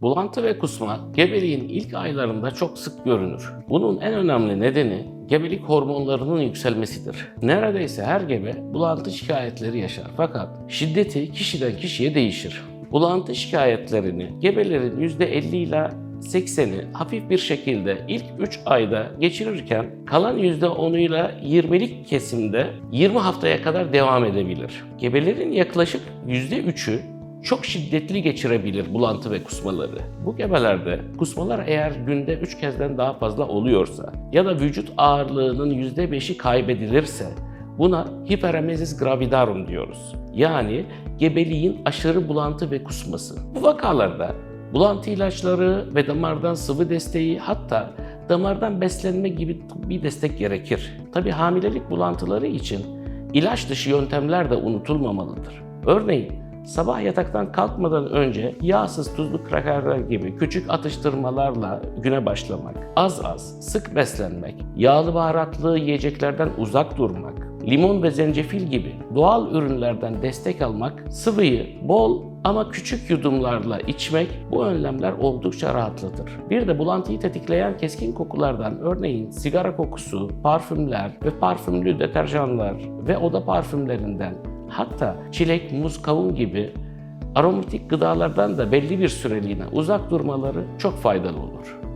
Bulantı ve kusma gebeliğin ilk aylarında çok sık görünür. Bunun en önemli nedeni gebelik hormonlarının yükselmesidir. Neredeyse her gebe bulantı şikayetleri yaşar fakat şiddeti kişiden kişiye değişir. Bulantı şikayetlerini gebelerin %50 ile 80'i hafif bir şekilde ilk 3 ayda geçirirken kalan %10'uyla 20'lik kesimde 20 haftaya kadar devam edebilir. Gebelerin yaklaşık %3'ü çok şiddetli geçirebilir bulantı ve kusmaları. Bu gebelerde kusmalar eğer günde 3 kezden daha fazla oluyorsa ya da vücut ağırlığının %5'i kaybedilirse buna hiperemezis gravidarum diyoruz. Yani gebeliğin aşırı bulantı ve kusması. Bu vakalarda bulantı ilaçları ve damardan sıvı desteği hatta damardan beslenme gibi tıbbi destek gerekir. Tabi hamilelik bulantıları için ilaç dışı yöntemler de unutulmamalıdır. Örneğin sabah yataktan kalkmadan önce yağsız tuzlu krakerler gibi küçük atıştırmalarla güne başlamak, az az sık beslenmek, yağlı baharatlı yiyeceklerden uzak durmak, limon ve zencefil gibi doğal ürünlerden destek almak, sıvıyı bol ama küçük yudumlarla içmek bu önlemler oldukça rahatlatır. Bir de bulantıyı tetikleyen keskin kokulardan örneğin sigara kokusu, parfümler ve parfümlü deterjanlar ve oda parfümlerinden hatta çilek, muz, kavun gibi aromatik gıdalardan da belli bir süreliğine uzak durmaları çok faydalı olur.